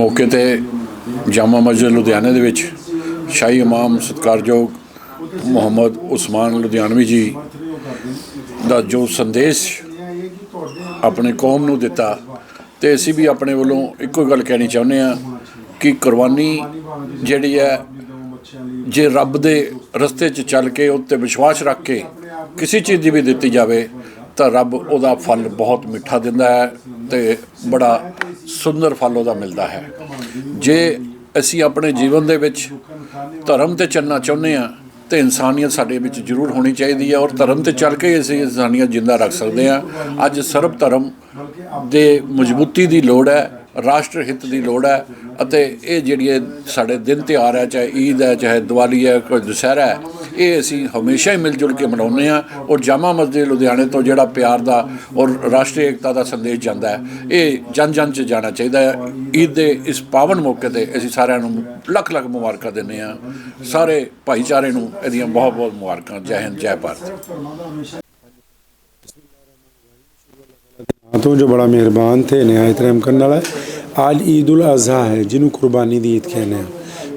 ਮੌਕੇ ਤੇ ਜਾਮਾ ਮਸਜਿਦ ਲੁਧਿਆਣੇ ਦੇ ਵਿੱਚ ਸ਼ਾਹੀ ਇਮਾਮ ਸਤਿਕਾਰਯੋਗ ਮੁਹੰਮਦ ਉਸਮਾਨ ਲੁਧਿਆਣਵੀ ਜੀ ਦਾ ਜੋ ਸੰਦੇਸ਼ ਆਪਣੇ ਕੌਮ ਨੂੰ ਦਿੱਤਾ ਤੇ ਅਸੀਂ ਵੀ ਆਪਣੇ ਵੱਲੋਂ ਇੱਕੋ ਗੱਲ ਕਹਿਣੀ ਚਾਹੁੰਦੇ ਆ ਕਿ ਕੁਰਬਾਨੀ ਜਿਹੜੀ ਹੈ, ਜੇ ਰੱਬ ਦੇ ਰਸਤੇ 'ਚ ਚੱਲ ਕੇ ਉੱਤੇ ਵਿਸ਼ਵਾਸ ਰੱਖ ਕੇ ਕਿਸੇ ਚੀਜ਼ ਦੀ ਵੀ ਦਿੱਤੀ ਜਾਵੇ ਤਾਂ ਰੱਬ ਉਹਦਾ ਫਲ ਬਹੁਤ ਮਿੱਠਾ ਦਿੰਦਾ ਹੈ ਤੇ ਬੜਾ ਸੁੰਦਰ ਫਲ ਉਹਦਾ ਮਿਲਦਾ ਹੈ। ਜੇ ਅਸੀਂ ਆਪਣੇ ਜੀਵਨ ਦੇ ਵਿੱਚ ਧਰਮ ਤੇ ਚੱਲਣਾ ਚਾਹੁੰਦੇ ਆ ਤੇ ਇਨਸਾਨੀਅਤ ਸਾਡੇ ਵਿੱਚ ਜ਼ਰੂਰ ਹੋਣੀ ਚਾਹੀਦੀ ਹੈ ਔਰ ਧਰਮ ਤੇ ਚੱਲ ਕੇ ਹੀ ਅਸੀਂ ਇਨਸਾਨੀਅਤ ਜਿੰਦਾ ਰੱਖ ਸਕਦੇ ਹਾਂ। ਅੱਜ ਸਰਬ ਧਰਮ ਦੇ ਮਜ਼ਬੂਤੀ ਦੀ ਲੋੜ ਹੈ, ਰਾਸ਼ਟਰ ਹਿੱਤ ਦੀ ਲੋੜ ਹੈ ਅਤੇ ਇਹ ਜਿਹੜੀ ਸਾਡੇ ਦਿਨ ਤਿਉਹਾਰ ਹੈ, ਚਾਹੇ ਈਦ ਹੈ, ਚਾਹੇ ਦੀਵਾਲੀ ਹੈ, ਕੋਈ ਦੁਸਹਿਰਾ ਹੈ, ਇਹ ਅਸੀਂ ਹਮੇਸ਼ਾ ਹੀ ਮਿਲ ਜੁਲ ਕੇ ਮਨਾਉਂਦੇ ਆ ਔਰ ਜਾਮਾ ਮਸਜਿਦ ਲੁਧਿਆਣੇ ਤੋਂ ਜਿਹੜਾ ਪਿਆਰ ਦਾ ਔਰ ਰਾਸ਼ਟਰੀ ਏਕਤਾ ਦਾ ਸੰਦੇਸ਼ ਜਾਂਦਾ ਹੈ, ਇਹ ਜਨ ਜਨ ਚ ਜਾਣਾ ਚਾਹੀਦਾ ਹੈ। ਈਦ ਦੇ ਇਸ ਪਾਵਨ ਮੌਕੇ ਤੇ ਅਸੀਂ ਸਾਰਿਆਂ ਨੂੰ ਲੱਖ ਲੱਖ ਮੁਬਾਰਕਾਂ ਦਿੰਦੇ ਆ ਸਾਰੇ ਭਾਈਚਾਰੇ ਨੂੰ ਇਹਦੀਆਂ ਬਹੁਤ ਬਹੁਤ ਮੁਬਾਰਕਾਂ। ਜੈ ਹਿੰਦ, ਜੈ ਭਾਰਤ। ਤੋਂ ਜੋ ਬੜਾ ਮਿਹਰਬਾਨ ਤੇ ਨਿਹਾਇਤ ਰਹਿਮ ਕਰਨ ਵਾਲਾ ਅੱਜ ਈਦ ਉਲ ਅਜ਼ਹਾ ਹੈ, ਜਿਹਨੂੰ ਕੁਰਬਾਨੀ ਦੀ ਈਦ ਕਹਿੰਦੇ ਆ।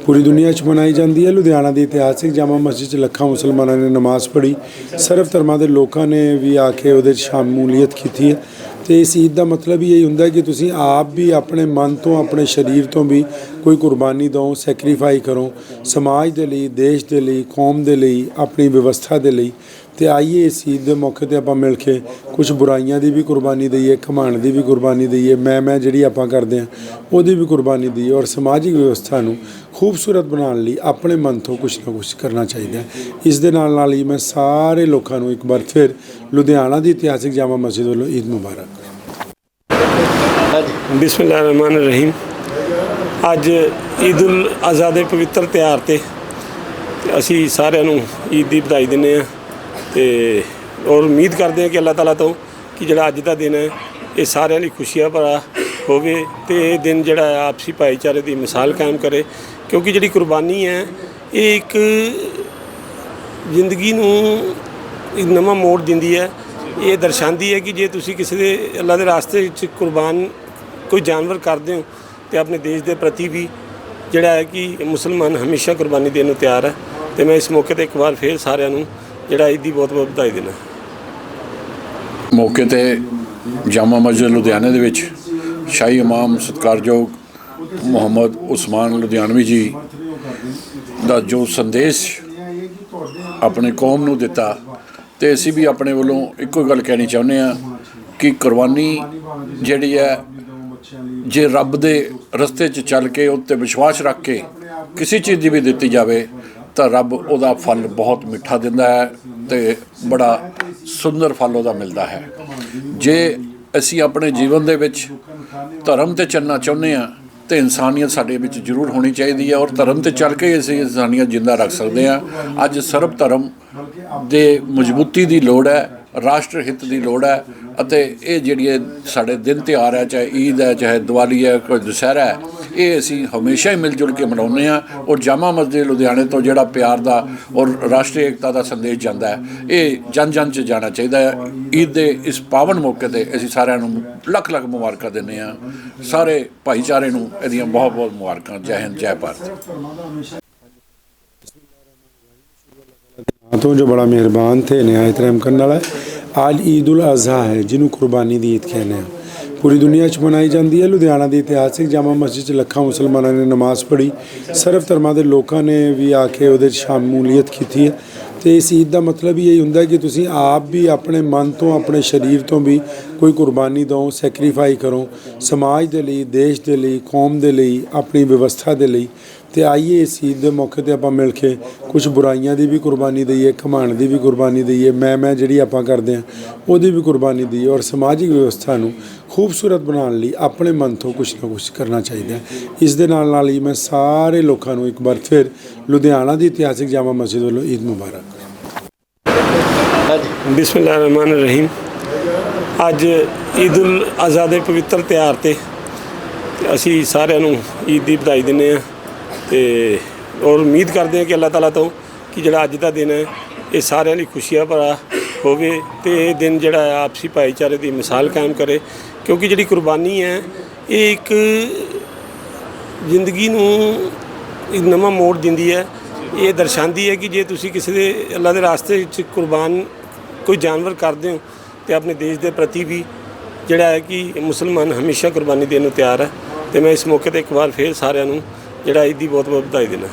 ਪੂਰੀ ਦੁਨੀਆ 'ਚ ਮਨਾਈ ਜਾਂਦੀ ਹੈ। ਲੁਧਿਆਣਾ ਦੀ ਇਤਿਹਾਸਿਕ ਜਾਮਾ ਮਸਜਿਦ 'ਚ ਲੱਖਾਂ ਮੁਸਲਮਾਨਾਂ ਨੇ ਨਮਾਜ਼ ਪੜ੍ਹੀ। ਸਰਵ ਧਰਮਾਂ ਦੇ ਲੋਕਾਂ ਨੇ ਵੀ ਆ ਕੇ ਉਹਦੇ 'ਚ ਸ਼ਾਮੂਲੀਅਤ ਕੀਤੀ ਹੈ। ਤੇ ਇਸ ਈਦ ਦਾ ਮਤਲਬ ਇਹ ਹੁੰਦਾ ਕਿ ਤੁਸੀਂ ਆਪ ਵੀ ਆਪਣੇ ਮਨ ਤੋਂ, ਆਪਣੇ ਸਰੀਰ ਤੋਂ ਵੀ ਕੋਈ ਕੁਰਬਾਨੀ ਦਿਓ, ਸੈਕਰੀਫਾਈ ਕਰੋ। ਸਮਾਜ ਦੇ ਲਈ, ਦੇਸ਼ ਦੇ ਲਈ, ਕੌਮ ਦੇ ਲਈ, ਆਪਣੀ ਵਿਵਸਥਾ ਦੇ ਲਈ। ਤੇ ਆਈਏ ਇਸ ਈਦ ਦੇ ਮੌਕੇ ਤੇ ਆਪਾਂ ਮਿਲ ਕੇ ਕੁਝ ਬੁਰਾਈਆਂ ਦੀ ਵੀ ਕੁਰਬਾਨੀ ਦਈਏ ਘਮਾਣ ਦੀ ਵੀ ਕੁਰਬਾਨੀ ਦਈਏ, ਮੈਂ ਮੈਂ ਜਿਹੜੀ ਆਪਾਂ ਕਰਦੇ ਆ ਉਹਦੀ ਵੀ ਕੁਰਬਾਨੀ ਦਈਏ ਔਰ ਸਮਾਜਿਕ ਵਿਵਸਥਾ ਨੂੰ ਖੂਬਸੂਰਤ ਬਣਾਉਣ ਲਈ ਆਪਣੇ ਮਨ ਤੋਂ ਕੁਝ ਨਾ ਕੁਝ ਕਰਨਾ ਚਾਹੀਦਾ ਹੈ। ਇਸ ਦੇ ਨਾਲ ਨਾਲ ਹੀ ਮੈਂ ਸਾਰੇ ਲੋਕਾਂ ਨੂੰ ਇੱਕ ਵਾਰ ਫਿਰ ਲੁਧਿਆਣਾ ਦੀ ਇਤਿਹਾਸਿਕ ਜਾਮਾ ਮਸਜਿਦ ਵੱਲੋਂ ਈਦ ਮੁਬਾਰਕ। ਬਿਸਮਿਲ੍ਲਾਹਿਰ ਰਹੀਮ ਅੱਜ ਈਦ ਉਲ ਅਜ਼ਹਾ ਦੇ ਪਵਿੱਤਰ ਤਿਉਹਾਰ ਤੇ ਅਸੀਂ ਸਾਰਿਆਂ ਨੂੰ ਈਦ ਦੀ ਵਧਾਈ ਦਿੰਦੇ ਆ ਤੇ ਔਰ ਉਮੀਦ ਕਰਦੇ ਹਾਂ ਕਿ ਅੱਲਾਹ ਤਾਲਾ ਤੋਂ ਕਿ ਜਿਹੜਾ ਅੱਜ ਦਾ ਦਿਨ ਹੈ, ਇਹ ਸਾਰਿਆਂ ਲਈ ਖੁਸ਼ੀਆਂ ਭਰਾ ਹੋਵੇ ਤੇ ਇਹ ਦਿਨ ਜਿਹੜਾ ਆਪਸੀ ਭਾਈਚਾਰੇ ਦੀ ਮਿਸਾਲ ਕਾਇਮ ਕਰੇ। ਕਿਉਂਕਿ ਜਿਹੜੀ ਕੁਰਬਾਨੀ ਹੈ, ਇਹ ਇੱਕ ਜ਼ਿੰਦਗੀ ਨੂੰ ਇੱਕ ਨਵਾਂ ਮੋੜ ਦਿੰਦੀ ਹੈ। ਇਹ ਦਰਸਾਉਂਦੀ ਹੈ ਕਿ ਜੇ ਤੁਸੀਂ ਕਿਸੇ ਦੇ ਅੱਲਾ ਦੇ ਰਾਸਤੇ ਵਿੱਚ ਕੁਰਬਾਨ ਕੋਈ ਜਾਨਵਰ ਕਰਦੇ ਹੋ, ਤੇ ਆਪਣੇ ਦੇਸ਼ ਦੇ ਪ੍ਰਤੀ ਵੀ ਜਿਹੜਾ ਹੈ ਕਿ ਮੁਸਲਮਾਨ ਹਮੇਸ਼ਾ ਕੁਰਬਾਨੀ ਦੇਣ ਨੂੰ ਤਿਆਰ ਹੈ। ਤੇ ਮੈਂ ਇਸ ਮੌਕੇ ਤੇ ਇੱਕ ਵਾਰ ਫੇਰ ਸਾਰਿਆਂ ਨੂੰ ਜਿਹੜਾ ਇਹਦੀ ਬਹੁਤ ਬਹੁਤ ਵਧਾਈ ਦੇਣਾ। ਮੌਕੇ ਤੇ ਜਾਮਾ ਮਸਜਿਦ ਲੁਧਿਆਣੇ ਦੇ ਵਿੱਚ ਸ਼ਾਹੀ ਇਮਾਮ ਸਤਿਕਾਰਯੋਗ ਮੁਹੰਮਦ ਉਸਮਾਨ ਲੁਧਿਆਣਵੀ ਜੀ ਦਾ ਜੋ ਸੰਦੇਸ਼ ਆਪਣੀ ਕੌਮ ਨੂੰ ਦਿੱਤਾ ਤੇ ਅਸੀਂ ਵੀ ਆਪਣੇ ਵੱਲੋਂ ਇੱਕੋ ਗੱਲ ਕਹਿਣੀ ਚਾਹੁੰਦੇ ਆ ਕਿ ਕੁਰਬਾਨੀ ਜਿਹੜੀ ਹੈ, ਜੇ ਰੱਬ ਦੇ ਰਸਤੇ 'ਚ ਚੱਲ ਕੇ, ਉੱਤੇ ਵਿਸ਼ਵਾਸ ਰੱਖ ਕੇ ਕਿਸੇ ਚੀਜ਼ ਦੀ ਵੀ ਦਿੱਤੀ ਜਾਵੇ ਤਾਂ ਰੱਬ ਉਹਦਾ ਫਲ ਬਹੁਤ ਮਿੱਠਾ ਦਿੰਦਾ ਹੈ ਤੇ ਬੜਾ ਸੁੰਦਰ ਫਲ ਉਹਦਾ ਮਿਲਦਾ ਹੈ। ਜੇ ਅਸੀਂ ਆਪਣੇ ਜੀਵਨ ਦੇ ਵਿੱਚ ਧਰਮ ਤੇ ਚੱਲਣਾ ਚਾਹੁੰਦੇ ਆ ਤੇ ਇਨਸਾਨੀਅਤ ਸਾਡੇ ਵਿੱਚ ਜ਼ਰੂਰ ਹੋਣੀ ਚਾਹੀਦੀ ਹੈ ਔਰ ਧਰਮ ਤੇ ਚੱਲ ਕੇ ਹੀ ਅਸੀਂ ਇਨਸਾਨੀਅਤ ਜਿੰਦਾ ਰੱਖ ਸਕਦੇ ਹਾਂ। ਅੱਜ ਸਰਬ ਧਰਮ ਦੇ ਮਜ਼ਬੂਤੀ ਦੀ ਲੋੜ ਹੈ, ਰਾਸ਼ਟਰ ਹਿੱਤ ਦੀ ਲੋੜ ਹੈ ਅਤੇ ਇਹ ਜਿਹੜੀ ਸਾਡੇ ਦਿਨ ਤਿਉਹਾਰ ਹੈ, ਚਾਹੇ ਈਦ ਹੈ, ਚਾਹੇ ਦੀਵਾਲੀ ਹੈ, ਕੋਈ ਦੁਸਹਿਰਾ ਹੈ ਇਹ ਅਸੀਂ ਹਮੇਸ਼ਾ ਹੀ ਮਿਲ ਜੁਲ ਕੇ ਮਨਾਉਂਦੇ ਹਾਂ ਔਰ ਜਾਮਾ ਮਸਜਿਦ ਲੁਧਿਆਣੇ ਤੋਂ ਜਿਹੜਾ ਪਿਆਰ ਦਾ ਔਰ ਰਾਸ਼ਟਰੀ ਏਕਤਾ ਦਾ ਸੰਦੇਸ਼ ਜਾਂਦਾ ਹੈ, ਇਹ ਜਨ ਜਨ ਚ ਜਾਣਾ ਚਾਹੀਦਾ ਹੈ। ਈਦ ਦੇ ਇਸ ਪਾਵਨ ਮੌਕੇ ਤੇ ਅਸੀਂ ਸਾਰਿਆਂ ਨੂੰ ਲੱਖ ਲੱਖ ਮੁਬਾਰਕਾਂ ਦਿੰਦੇ ਹਾਂ। ਸਾਰੇ ਭਾਈਚਾਰੇ ਨੂੰ ਇਹਦੀਆਂ ਬਹੁਤ ਬਹੁਤ ਮੁਬਾਰਕਾਂ। ਜੈ ਹਿੰਦ, ਜੈ ਭਾਰਤ। ਤੋਂ ਜੋ ਬੜਾ ਮਿਹਰਬਾਨ ਥੇ ਨਹਾਇਤ ਰਹਿਮ ਕਰਨ ਵਾਲਾ ਅੱਜ ਈਦ ਉਲ ਅਜ਼ਹਾ ਹੈ, ਜਿਹਨੂੰ ਕੁਰਬਾਨੀ ਦੀ ਈਦ ਕਹਿੰਦੇ ਆ ਪੂਰੀ ਦੁਨੀਆ 'ਚ ਮਨਾਈ ਜਾਂਦੀ ਹੈ। ਲੁਧਿਆਣਾ ਦੀ ਇਤਿਹਾਸਿਕ ਜਾਮਾ ਮਸਜਿਦ 'ਚ ਲੱਖਾਂ ਮੁਸਲਮਾਨਾਂ ਨੇ ਨਮਾਜ਼ ਪੜ੍ਹੀ। ਸਰਵ ਧਰਮਾਂ ਦੇ ਲੋਕਾਂ ਨੇ ਵੀ ਆ ਕੇ ਉਹਦੇ 'ਚ ਸ਼ਾਮੂਲੀਅਤ ਕੀਤੀ ਹੈ। ਤੇ ਇਸ ਈਦ ਦਾ ਮਤਲਬ ਹੀ ਇਹ ਹੁੰਦਾ ਕਿ ਤੁਸੀਂ ਆਪ ਵੀ ਆਪਣੇ ਮਨ ਤੋਂ, ਆਪਣੇ ਸਰੀਰ ਤੋਂ ਵੀ ਕੋਈ ਕੁਰਬਾਨੀ ਦਿਓ, ਸੈਕਰੀਫਾਈ ਕਰੋ। ਸਮਾਜ ਦੇ ਲਈ, ਦੇਸ਼ ਦੇ ਲਈ, ਕੌਮ ਦੇ ਲਈ, ਆਪਣੀ ਵਿਵਸਥਾ ਦੇ ਲਈ। ਤੇ ਆਈਏ ਇਸ ਈਦ ਦੇ ਮੌਕੇ ਤੇ ਆਪਾਂ ਮਿਲ ਕੇ ਕੁਝ ਬੁਰਾਈਆਂ ਦੀ ਵੀ ਕੁਰਬਾਨੀ ਦਈਏ, ਘਮਾਣ ਦੀ ਵੀ ਕੁਰਬਾਨੀ ਦਈਏ, ਮੈਂ ਮੈਂ ਜਿਹੜੀ ਆਪਾਂ ਕਰਦੇ ਆ ਉਹਦੀ ਵੀ ਕੁਰਬਾਨੀ ਦਈਏ ਔਰ ਸਮਾਜਿਕ ਵਿਵਸਥਾ ਨੂੰ ਖੂਬਸੂਰਤ ਬਣਾਉਣ ਲਈ ਆਪਣੇ ਮਨ ਤੋਂ ਕੁਝ ਨਾ ਕੁਝ ਕਰਨਾ ਚਾਹੀਦਾ ਇਸ ਦੇ ਨਾਲ ਨਾਲ ਹੀ ਮੈਂ ਸਾਰੇ ਲੋਕਾਂ ਨੂੰ ਇੱਕ ਵਾਰ ਫਿਰ ਲੁਧਿਆਣਾ ਦੀ ਇਤਿਹਾਸਿਕ ਜਾਮਾ ਮਸਜਿਦ ਵੱਲੋਂ ਈਦ ਮੁਬਾਰਕ। ਬਿਸਮਿਲ੍ਲਾਹਿਰ ਰਹੀਮ ਅੱਜ ਈਦ ਉਲ ਅਜ਼ਹਾ ਦੇ ਪਵਿੱਤਰ ਤਿਉਹਾਰ ਤੇ ਅਸੀਂ ਸਾਰਿਆਂ ਨੂੰ ਈਦ ਦੀ ਵਧਾਈ ਦਿੰਦੇ ਹਾਂ। ਤੇ ਔਰ ਉਮੀਦ ਕਰਦੇ ਹਾਂ ਕਿ ਅੱਲਾਹ ਤਾਲਾ ਤੋਂ ਕਿ ਜਿਹੜਾ ਅੱਜ ਦਾ ਦਿਨ ਹੈ, ਇਹ ਸਾਰਿਆਂ ਲਈ ਖੁਸ਼ੀਆਂ ਭਰਾ ਹੋਵੇ ਤੇ ਇਹ ਦਿਨ ਜਿਹੜਾ ਹੈ ਆਪਸੀ ਭਾਈਚਾਰੇ ਦੀ ਮਿਸਾਲ ਕਾਇਮ ਕਰੇ। ਕਿਉਂਕਿ ਜਿਹੜੀ ਕੁਰਬਾਨੀ ਹੈ, ਇਹ ਇੱਕ ਜ਼ਿੰਦਗੀ ਨੂੰ ਇੱਕ ਨਵਾਂ ਮੋੜ ਦਿੰਦੀ ਹੈ। ਇਹ ਦਰਸਾਉਂਦੀ ਹੈ ਕਿ ਜੇ ਤੁਸੀਂ ਕਿਸੇ ਦੇ ਅੱਲਾ ਦੇ ਰਾਸਤੇ ਵਿੱਚ ਕੁਰਬਾਨ ਕੋਈ ਜਾਨਵਰ ਕਰਦੇ ਹੋ, ਤੇ ਆਪਣੇ ਦੇਸ਼ ਦੇ ਪ੍ਰਤੀ ਵੀ ਜਿਹੜਾ ਹੈ ਕਿ ਮੁਸਲਮਾਨ ਹਮੇਸ਼ਾ ਕੁਰਬਾਨੀ ਦੇਣ ਨੂੰ ਤਿਆਰ ਹੈ। ਤੇ ਮੈਂ ਇਸ ਮੌਕੇ ਤੇ ਇੱਕ ਵਾਰ ਫੇਰ ਸਾਰਿਆਂ ਨੂੰ ਜਿਹੜਾ ਈਦ ਦੀ ਬਹੁਤ ਬਹੁਤ ਵਧਾਈ ਦੇਣਾ।